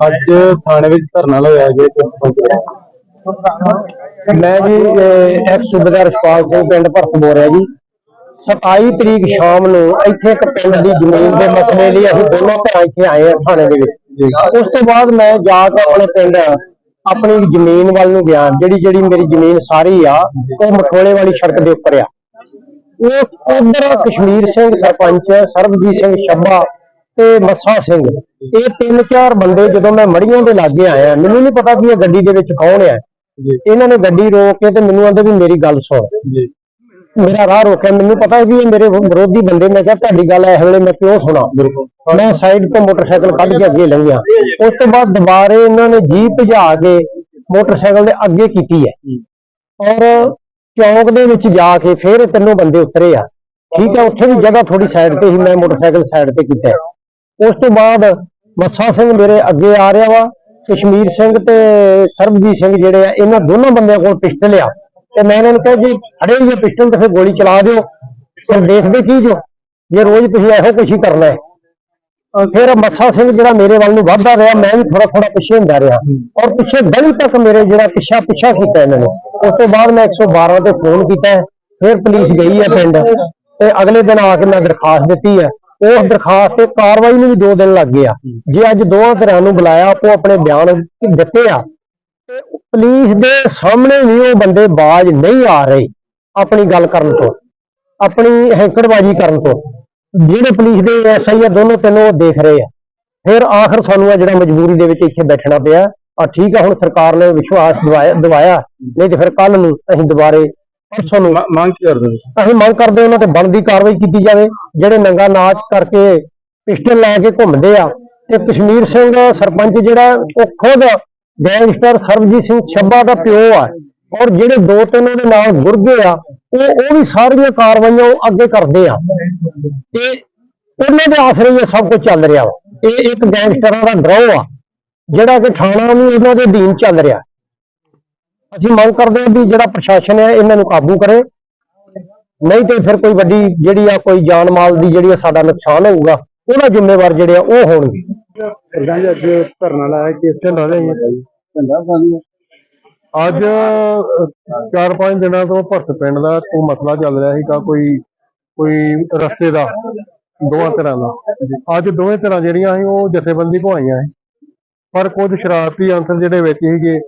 ਅੱਜ ਥਾਣੇ ਵਿੱਚ ਧਰਨਾ ਲਗਾਇਆ ਗਿਆ ਤੇ ਸਰਪੰਚ ਦਾ। ਮੈਂ ਜੀ ਐਕਸ ਸੂਬੇਦਾਰ ਰਛਪਾਲ ਸਿੰਘ ਪਿੰਡ ਭਰਤ ਬੋਲ ਰਿਹਾ ਜੀ। 27 ਤਰੀਕ ਸ਼ਾਮ ਨੂੰ ਇੱਥੇ ਇੱਕ ਪਿੰਡ ਦੀ ਜ਼ਮੀਨ ਦੇ ਮਸਲੇ ਲਈ ਅਸੀਂ ਦੋਨੋਂ ਭਰਾ ਇੱਥੇ ਆਏ ਹਾਂ ਥਾਣੇ ਦੇ ਵਿੱਚ। ਉਸ ਤੋਂ ਬਾਅਦ ਮੈਂ ਜਾ ਕੇ ਆਪਣੇ ਪਿੰਡ ਆਪਣੀ ਜ਼ਮੀਨ ਵੱਲ ਨੂੰ ਗਿਆ। ਜਿਹੜੀ ਜਿਹੜੀ ਮੇਰੀ ਜ਼ਮੀਨ ਸਾਰੀ ਆ ਉਹ ਮਠੋਲੇ ਵਾਲੀ ਸੜਕ ਦੇ ਉੱਪਰ ਆ। ਉਹ ਉਧਰ ਕਸ਼ਮੀਰ ਸਿੰਘ ਸਰਪੰਚ ਸਰਬਜੀਤ ਸਿੰਘ ਛੱਬਾ ਤੇ ਮੱਸਾ ਸਿੰਘ। ਇਹ ਤਿੰਨ ਚਾਰ ਬੰਦੇ ਜਦੋਂ ਮੈਂ ਮੜੀਆਂ ਦੇ ਲਾਗੇ ਆਇਆ ਮੈਨੂੰ ਨਹੀਂ ਪਤਾ ਵੀ ਇਹ ਗੱਡੀ ਦੇ ਵਿੱਚ ਕੌਣ ਜੀ। ਇਹਨਾਂ ਨੇ ਗੱਡੀ ਰੋਕ ਕੇ ਤੇ ਮੈਨੂੰ ਆਂਦੇ ਵੀ ਮੇਰੀ ਗੱਲ ਸੁਣ। ਮੇਰਾ ਰਾਹ ਰੋਕਿਆ ਮੈਨੂੰ ਪਤਾ ਵੀ ਇਹ ਮੇਰੇ ਵਿਰੋਧੀ ਬੰਦੇ ਮੈਂ ਕਿਹਾ ਤੁਹਾਡੀ ਗੱਲ ਇਸ ਵੇਲੇ ਮੈਂ ਕਿਉਂ ਸੁਣਾ? ਮੈਂ ਸਾਈਡ ਤੋਂ ਮੋਟਰਸਾਈਕਲ ਕੱਢ ਕੇ ਅੱਗੇ ਲੰਘਿਆ। ਉਸ ਤੋਂ ਬਾਅਦ ਦੁਬਾਰੇ ਇਹਨਾਂ ਨੇ ਜੀਪ ਭਜਾ ਕੇ ਮੋਟਰਸਾਈਕਲ ਦੇ ਅੱਗੇ ਕੀਤੀ ਹੈ। ਔਰ ਚੌਂਕ ਦੇ ਵਿੱਚ ਜਾ ਕੇ ਫਿਰ ਤਿੰਨੋਂ ਬੰਦੇ ਉਤਰੇ ਆ। ਠੀਕ ਹੈ ਉੱਥੇ ਵੀ ਜਗ੍ਹਾ ਥੋੜੀ ਸਾਈਡ ਤੇ ਹੀ ਮੈਂ ਮੋਟਰਸਾਈਕਲ ਸਾਈਡ ਤੇ ਕੀਤਾ ਹੈ। ਉਸ ਤੋਂ ਬਾਅਦ ਮੱਸਾ ਸਿੰਘ ਮੇਰੇ ਅੱਗੇ ਆ ਰਿਹਾ ਵਾ, ਕਸ਼ਮੀਰ ਸਿੰਘ ਤੇ ਸਰਬਜੀਤ ਸਿੰਘ ਜਿਹੜੇ ਆ, ਇਹਨਾਂ ਦੋਨਾਂ ਬੰਦਿਆਂ ਕੋਲ ਪਿਸਟਲ ਆ। ਤੇ ਮੈਂ ਇਹਨਾਂ ਨੂੰ ਕਿਹਾ, ਜੀ ਖੜੇ ਹੋਏ ਪਿਸਟਲ ਤੇ ਫਿਰ ਗੋਲੀ ਚਲਾ ਦਿਓ ਫਿਰ ਦੇਖਦੇ ਕੀ ਜੋ, ਜੇ ਰੋਜ਼ ਤੁਸੀਂ ਇਹੋ ਕੁਛ ਹੀ ਕਰਨਾ ਹੈ। ਫਿਰ ਮੱਸਾ ਸਿੰਘ ਜਿਹੜਾ ਮੇਰੇ ਵੱਲ ਨੂੰ ਵੱਧਦਾ ਰਿਹਾ, ਮੈਂ ਵੀ ਥੋੜਾ ਥੋੜਾ ਪਿੱਛੇ ਹੁੰਦਾ ਰਿਹਾ। ਔਰ ਪਿੱਛੇ ਗਲੀ ਤੱਕ ਮੇਰੇ ਜਿਹੜਾ ਪਿੱਛਾ ਪਿੱਛਾ ਕੀਤਾ ਇਹਨਾਂ ਨੇ। ਉਸ ਤੋਂ ਬਾਅਦ ਮੈਂ 112 ਤੇ ਫੋਨ ਕੀਤਾ ਹੈ। ਫਿਰ ਪੁਲਿਸ ਗਈ ਹੈ ਪਿੰਡ ਤੇ ਅਗਲੇ ਦਿਨ ਆ ਕੇ ਮੈਂ ਦਰਖਾਸਤ ਦਿੱਤੀ ਹੈ ਉਸ ਦਰਖਾਸਤ ਤੇ ਕਾਰਵਾਈ ਨੂੰ ਵੀ 2 ਦਿਨ ਲੱਗ ਗਏ ਆ। ਜੇ ਅੱਜ ਦੋਵਾਂ ਧਿਰਾਂ ਨੂੰ ਬੁਲਾਇਆ ਆਪੋ ਆਪਣੇ ਬਿਆਨ ਦਿੱਤੇ ਆ ਤੇ ਪੁਲਿਸ ਦੇ ਸਾਹਮਣੇ ਵੀ ਉਹ ਬੰਦੇ ਬਾਜ ਨਹੀਂ ਆ ਰਹੇ ਆਪਣੀ ਗੱਲ ਕਰਨ ਤੋਂ ਆਪਣੀ ਹੈਂਕੜਬਾਜ਼ੀ ਕਰਨ ਤੋਂ। ਜਿਹੜੇ ਪੁਲਿਸ ਦੇ ਐਸਆਈ ਆ ਦੋਨੋਂ ਤਿੰਨੋਂ ਉਹ ਦੇਖ ਰਹੇ ਆ। ਫਿਰ ਆਖਰ ਸਾਨੂੰ ਆ ਜਿਹੜਾ ਮਜਬੂਰੀ ਦੇ ਵਿੱਚ ਇੱਥੇ ਬੈਠਣਾ ਪਿਆ ਆ ਠੀਕ ਆ ਹੁਣ ਸਰਕਾਰ ਨੇ ਵਿਸ਼ਵਾਸ ਦਿਵਾਇਆ ਨਹੀਂ ਤੇ ਫਿਰ ਕੱਲ ਨੂੰ ਅਸੀਂ ਦੁਬਾਰੇ ਪਰਸੋਂ ਮੰਗ ਕੀ ਕਰਦੇ ਤੁਸੀਂ? ਅਸੀਂ ਮੰਗ ਕਰਦੇ ਉਹਨਾਂ ਤੇ ਬਣਦੀ ਕਾਰਵਾਈ ਕੀਤੀ ਜਾਵੇ, ਜਿਹੜੇ ਨੰਗਾ ਨਾਚ ਕਰਕੇ ਪਿਸਟਲ ਲੈ ਕੇ ਘੁੰਮਦੇ ਆ। ਤੇ ਕਸ਼ਮੀਰ ਸਿੰਘ ਸਰਪੰਚ ਜਿਹੜਾ, ਉਹ ਖੁਦ ਗੈਂਗਸਟਰ ਸਰਬਜੀਤ ਸਿੰਘ ਛੱਬਾ ਦਾ ਪਿਓ ਆ। ਔਰ ਜਿਹੜੇ ਦੋ ਤਿੰਨ ਉਹਦੇ ਨਾਲ ਗੁਰਗੇ ਆ, ਉਹ ਉਹ ਵੀ ਸਾਰੀਆਂ ਕਾਰਵਾਈਆਂ ਉਹ ਅੱਗੇ ਕਰਦੇ ਆ। ਤੇ ਉਹਨਾਂ ਦੇ ਆਸਰੇ ਇਹ ਸਭ ਕੁਝ ਚੱਲ ਰਿਹਾ ਵਾ। ਇਹ ਇੱਕ ਗੈਂਗਸਟਰਾਂ ਦਾ ਡਰਾਅ ਆ, ਜਿਹੜਾ ਕਿ ਥਾਣਾ ਵੀ ਉਹਨਾਂ ਦੇ ਅਧੀਨ ਚੱਲ ਰਿਹਾ। ਅਸੀਂ ਮੰਗ ਕਰਦੇ ਹਾਂ ਵੀ ਜਿਹੜਾ ਪ੍ਰਸ਼ਾਸਨ ਹੈ ਇਹਨਾਂ ਨੂੰ ਕਾਬੂ ਕਰੇ। ਨਹੀਂ ਤੇ ਫਿਰ ਕੋਈ ਵੱਡੀ ਜਿਹੜੀ ਆ ਕੋਈ ਜਾਨ ਮਾਲ ਦੀ ਜਿਹੜੀ ਆ ਸਾਡਾ ਨੁਕਸਾਨ ਹੋਊਗਾ ਉਹਦਾ ਜ਼ਿੰਮੇਵਾਰ ਜਿਹੜੇ ਆ ਉਹ ਹੋਣਗੇ। ਇਦਾਂ ਅੱਜ ਧਰਨਾ ਲਾਇਆ ਕਿਸ ਤੇ ਲਾ ਰਹੇ ਜੀ ਅੱਜ ਅਹ, ਚਾਰ ਪੰਜ ਦਿਨਾਂ ਤੋਂ ਭਰਤ ਪਿੰਡ ਦਾ ਕੋਈ ਮਸਲਾ ਚੱਲ ਰਿਹਾ ਸੀਗਾ ਕੋਈ ਕੋਈ ਰਸਤੇ ਦਾ ਦੋਵਾਂ ਤਰ੍ਹਾਂ ਦਾ। ਅੱਜ ਦੋਵੇਂ ਤਰ੍ਹਾਂ ਜਿਹੜੀਆਂ ਸੀ ਉਹ ਜਥੇਬੰਦੀ ਪਵਾਈਆਂ ਸੀ। ਪਰ ਕੁਝ ਸ਼ਰਾਰਤੀ ਅੰਸਰ ਜਿਹੜੇ ਵਿੱਚ ਸੀਗੇ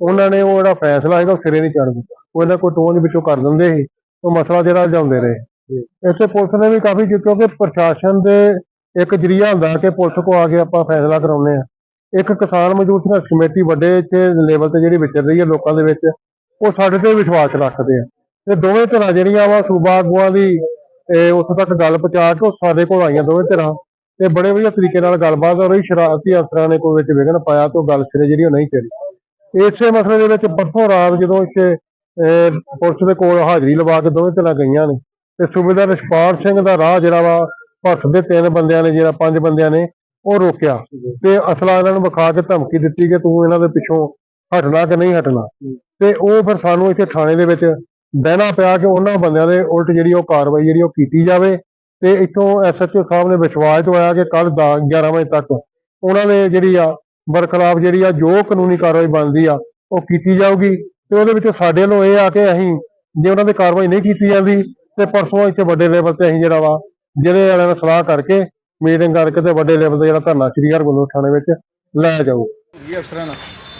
ਉਹਨਾਂ ਨੇ ਉਹ ਜਿਹੜਾ ਫੈਸਲਾ ਹੈਗਾ ਉਹ ਸਿਰੇ ਨਹੀਂ ਚੜ੍ਹ ਦਿੱਤਾ। ਉਹ ਇਹਨਾਂ ਕੋਈ ਟੋਨ ਵਿੱਚੋਂ ਕਰ ਦਿੰਦੇ ਸੀ, ਉਹ ਮਸਲਾ ਜਿਹੜਾ ਲਿਆਉਂਦੇ ਰਹੇ। ਇੱਥੇ ਪੁਲਿਸ ਨੇ ਵੀ ਕਾਫੀ ਕਿਉਂਕਿ ਪ੍ਰਸ਼ਾਸਨ ਦੇ ਇੱਕ ਜਰੀਆ ਹੁੰਦਾ ਕਿ ਪੁਲਿਸ ਕੋ ਆ ਕੇ ਆਪਾਂ ਫੈਸਲਾ ਕਰਾਉਂਦੇ ਆ ਇੱਕ ਕਿਸਾਨ ਮਜ਼ਦੂਰ ਸੰਘਰਸ਼ ਕਮੇਟੀ ਵੱਡੇ ਇੱਥੇ ਲੈਵਲ ਤੇ ਜਿਹੜੀ ਵਿਚਰ ਰਹੀ ਹੈ ਲੋਕਾਂ ਦੇ ਵਿੱਚ, ਉਹ ਸਾਡੇ ਤੇ ਵਿਸ਼ਵਾਸ ਰੱਖਦੇ ਆ। ਤੇ ਦੋਵੇਂ ਧਿਰਾਂ ਜਿਹੜੀਆਂ ਵਾ, ਸੂਬਾ ਆਗੂਆਂ ਦੀ ਇਹ ਉੱਥੇ ਤੱਕ ਗੱਲ ਪਹੁੰਚਾ ਕੇ ਉਹ ਸਾਡੇ ਕੋਲ ਆਈਆਂ ਦੋਵੇਂ ਧਿਰਾਂ। ਤੇ ਬੜੇ ਵਧੀਆ ਤਰੀਕੇ ਨਾਲ ਗੱਲਬਾਤ ਹੋ ਰਹੀ, ਸ਼ਰਾਰਤੀ ਅਫਸਰਾਂ ਨੇ ਕੋਈ ਵਿੱਚ ਵਿਘਨ ਪਾਇਆ ਤੇ ਉਹ ਗੱਲ ਸਿਰੇ ਜਿਹੜੀ ਉਹ ਨਹੀਂ ਚੜੀ। ਇਸੇ ਮਸਲੇ ਦੇ ਵਿੱਚ ਪਰਸੋਂ ਰਾਤ ਜਦੋਂ ਇੱਥੇ ਪੁਲਿਸ ਦੇ ਕੋਲ ਹਾਜ਼ਰੀ ਲਵਾ ਕੇ ਦੋਵੇਂ ਧਿਰਾਂ ਗਈਆਂ ਨੇ, ਤੇ ਸੂਬੇਦਾਰ ਰਛਪਾਲ ਸਿੰਘ ਦਾ ਰਾਹ ਜਿਹੜਾ ਵਾ, ਭਰਤ ਦੇ ਤਿੰਨ ਬੰਦਿਆਂ ਨੇ, ਜਿਹੜਾ ਪੰਜ ਬੰਦਿਆਂ ਨੇ, ਉਹ ਰੋਕਿਆ। ਤੇ ਅਸਲਾ ਇਹਨਾਂ ਨੂੰ ਵਿਖਾ ਕੇ ਧਮਕੀ ਦਿੱਤੀ ਕਿ ਤੂੰ ਇਹਨਾਂ ਦੇ ਪਿੱਛੋਂ ਹਟਣਾ ਕਿ ਨਹੀਂ ਹਟਣਾ। ਤੇ ਉਹ ਫਿਰ ਸਾਨੂੰ ਇੱਥੇ ਥਾਣੇ ਦੇ ਵਿੱਚ ਬਹਿਣਾ ਪਿਆ ਕਿ ਉਹਨਾਂ ਬੰਦਿਆਂ ਦੇ ਉਲਟ ਜਿਹੜੀ ਉਹ ਕਾਰਵਾਈ ਜਿਹੜੀ ਉਹ ਕੀਤੀ ਜਾਵੇ। ਤੇ ਇੱਥੋਂ ਐਸਐਚਓ ਸਾਹਿਬ ਨੇ ਵਿਸ਼ਵਾਸ ਦਵਾਇਆ ਕਿ ਕੱਲ 11 ਵਜੇ ਤੱਕ ਉਹਨਾਂ ਨੇ ਜਿਹੜੀ ਆ ਬਰਖਲਾਫ ਜਿਹੜੀ ਆ ਜੋ ਕਾਨੂੰਨੀ ਕਾਰਵਾਈ ਬਣਦੀ ਆ ਉਹ ਕੀਤੀ ਜਾਊਗੀ। ਤੇ ਉਹਦੇ ਵਿੱਚ ਸਾਡੇ ਵੱਲੋਂ ਇਹ ਆ ਕਿ ਅਸੀਂ ਜੇ ਉਹਨਾਂ ਦੀ ਕਾਰਵਾਈ ਨਹੀਂ ਕੀਤੀ ਜਾਂਦੀ ਤੇ ਪਰਸੋਂ ਇੱਥੇ ਵੱਡੇ ਲੈਵਲ ਤੇ ਅਸੀਂ ਜਿਹੜਾ ਵਾ ਜਿਹੜੇ ਵਾਲਿਆਂ ਨਾਲ ਸਲਾਹ ਕਰਕੇ ਮੀਟਿੰਗ ਕਰਕੇ ਤੇ ਵੱਡੇ ਲੈਵਲ ਤੇ ਜਿਹੜਾ ਧਰਨਾ ਸ੍ਰੀ ਹਰਗੋਬਿੰਦ ਥਾਣੇ ਵਿੱਚ ਲਾਇਆ ਜਾਊ। ਇਹ ਅਫਸਰਾਂ ਨਾਲ।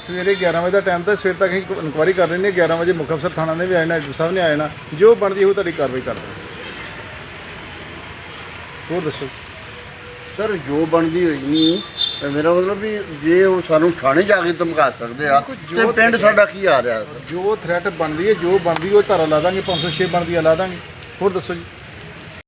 ਸਵੇਰੇ 11 ਵਜੇ ਦਾ ਟਾਈਮ ਤਾਂ ਸਵੇਰ ਤੱਕ ਅਸੀਂ ਇਨਕੁਆਇਰੀ ਕਰ ਰਹੇ ਨੇ 11 ਵਜੇ ਮੁੱਖ ਅਫਸਰ ਥਾਣਾ ਨੇ ਵੀ ਆਣਾ ਐਡੂ ਸਾਹਿਬ ਨੇ ਆ ਜਾਣਾ ਜੋ ਬਣਦੀ ਉਹ ਤੁਹਾਡੀ ਕਾਰਵਾਈ ਕਰ ਦਾਂਗੇ ਹੋਰ ਦੱਸੋ। ਸਰ ਜੋ ਬਣਦੀ ਹੋਈ ਨਹੀਂ ਤੇ ਮੇਰਾ ਮਤਲਬ ਵੀ ਜੇ ਉਹ ਸਾਨੂੰ ਥਾਣੇ ਜਾ ਕੇ ਧਮਕਾ ਸਕਦੇ ਆ ਤੇ ਪਿੰਡ ਸਾਡਾ ਕੀ ਆ ਰਿਹਾ? ਜੋ ਥ੍ਰੈਟ ਬਣਦੀ ਹੈ ਜੋ ਬਣਦੀ ਉਹ ਧਾਰਾ ਲਾ ਦਾਂਗੇ 506 ਬਣਦੀ ਆ ਲਾ ਦਾਂਗੇ। ਹੋਰ ਦੱਸੋ ਜੀ।